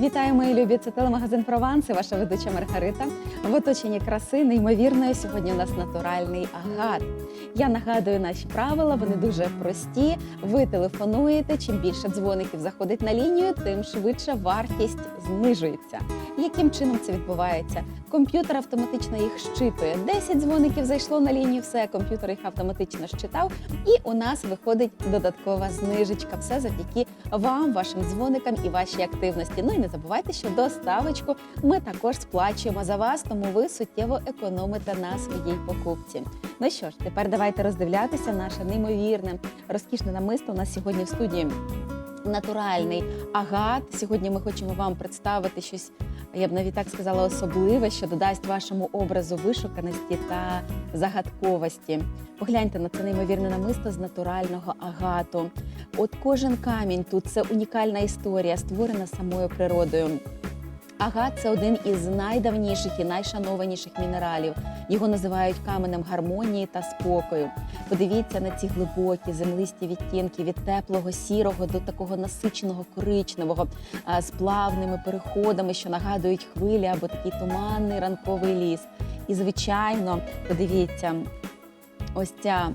Вітаю, мої любі! Це телемагазин Прованс і ваша ведуча Маргарита. В оточенні краси неймовірної. Сьогодні у нас натуральний агат. Я нагадую наші правила, вони дуже прості. Ви телефонуєте. Чим більше дзвоників заходить на лінію, тим швидше вартість знижується. Яким чином це відбувається? Комп'ютер автоматично їх щитує. 10 дзвоників зайшло на лінію, все комп'ютер їх автоматично щитав, і у нас виходить додаткова знижечка. Все завдяки вам, вашим дзвоникам і вашій активності. Ну і не забувайте, що доставочку ми також сплачуємо за вас, тому ви суттєво економите на своїй покупці. Ну що ж, тепер давайте роздивлятися наше неймовірне розкішне намисто. У нас сьогодні в студії натуральний агат. Сьогодні ми хочемо вам представити щось. Я б навіть так сказала особливе, що додасть вашому образу вишуканості та загадковості. Погляньте на це неймовірне намисто з натурального агату. От кожен камінь тут це унікальна історія, створена самою природою. Агат це один із найдавніших і найшанованіших мінералів. Його називають каменем гармонії та спокою. Подивіться на ці глибокі землисті відтінки від теплого сірого до такого насиченого коричневого з плавними переходами, що нагадують хвилі або такий туманний ранковий ліс. І, звичайно, подивіться, ось ця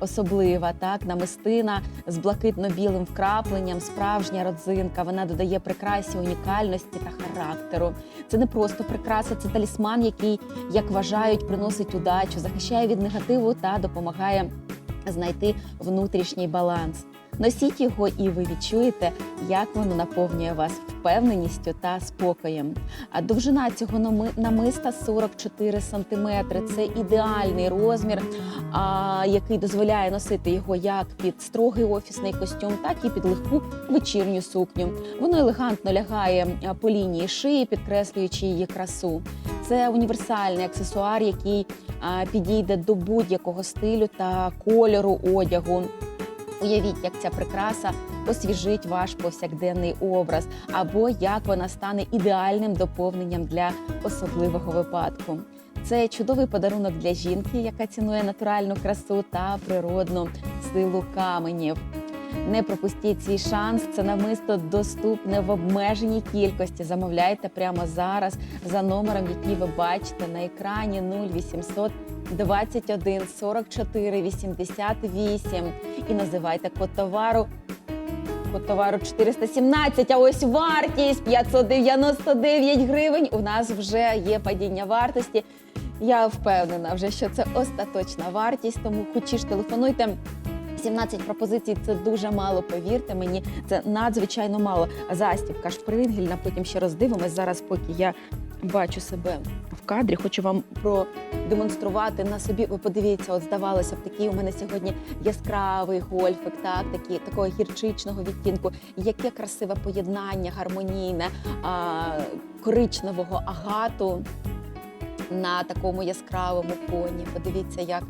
особлива так намистина з блакитно-білим вкрапленням, справжня родзинка. Вона додає прикрасі унікальності та характеру. Це не просто прикраса, це талісман, який, як вважають, приносить удачу, захищає від негативу та допомагає знайти внутрішній баланс. Носіть його, і ви відчуєте, як воно наповнює вас впевненістю та спокоєм. А довжина цього намиста 44 сантиметри. Це ідеальний розмір, який дозволяє носити його як під строгий офісний костюм, так і під легку вечірню сукню. Воно елегантно лягає по лінії шиї, підкреслюючи її красу. Це універсальний аксесуар, який підійде до будь-якого стилю та кольору одягу. Уявіть, як ця прикраса освіжить ваш повсякденний образ, або як вона стане ідеальним доповненням для особливого випадку. Це чудовий подарунок для жінки, яка цінує натуральну красу та природну силу каменів. Не пропустіть свій шанс. Це намисто доступне в обмеженій кількості. Замовляйте прямо зараз за номером, який ви бачите на екрані 0800 21 44 88 і називайте код товару. Код товару 417, а ось вартість 599 гривень. У нас вже є падіння вартості. Я впевнена вже, що це остаточна вартість, тому хочі ж телефонуйте. 17 пропозицій це дуже мало, повірте мені, це надзвичайно мало. Застібка шпрингельна, потім ще роздивимось. Зараз, поки я бачу себе в кадрі, хочу вам продемонструвати на собі. Ви подивіться, от здавалося б, такий у мене сьогодні яскравий гольфик, так, такі, такого гірчичного відтінку. Яке красиве поєднання, гармонійне а, коричневого агату на такому яскравому фоні. Подивіться, як.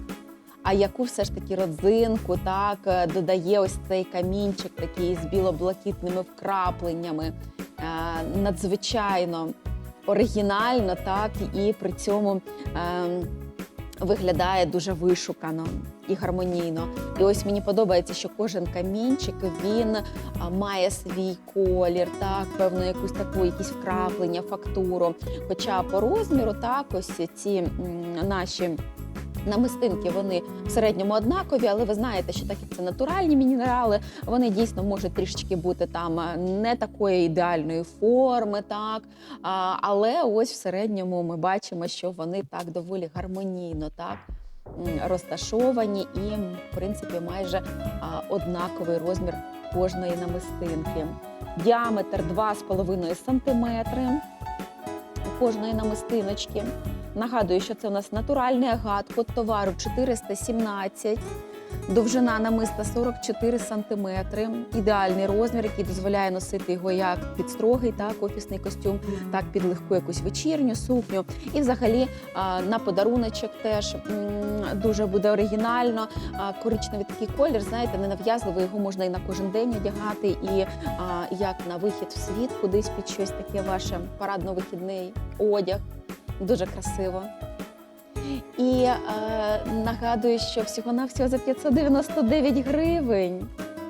А яку все ж таки родзинку так е, додає ось цей камінчик, такий з білоблакитними вкрапленнями. Е, Надзвичайно оригінально, так і при цьому е, виглядає дуже вишукано і гармонійно. І ось мені подобається, що кожен камінчик він має свій колір, так, певно, якусь таку, якісь вкраплення, фактуру. Хоча по розміру, так, ось ці наші. Намистинки вони в середньому однакові, але ви знаєте, що так як це натуральні мінерали, вони дійсно можуть трішечки бути там е, не такої ідеальної форми, так але ось в середньому ми бачимо, що вони так доволі гармонійно так розташовані і, в принципі, майже а, однаковий розмір кожної намистинки. Діаметр 2,5 сантиметри у кожної намистиночки. Нагадую, що це у нас натуральний агат, код товару 417, довжина намиста 44 сантиметри. Ідеальний розмір, який дозволяє носити його як під строгий, так, офісний костюм, так під легку якусь вечірню сукню. І взагалі на подаруночок теж дуже буде оригінально. Коричневий такий колір, знаєте, ненав'язливо його можна і на кожен день одягати, і як на вихід в світ, кудись під щось таке ваше парадно-вихідний одяг. Дуже красиво. І е, нагадую, що всього-навсього за 599 гривень.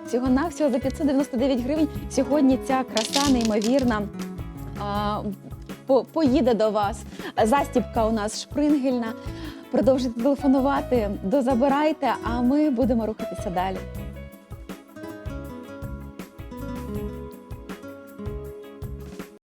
Всього-навсього за 599 гривень сьогодні ця краса неймовірна по- поїде до вас. Застібка у нас шпрингельна. Продовжуйте телефонувати, дозабирайте, а ми будемо рухатися далі.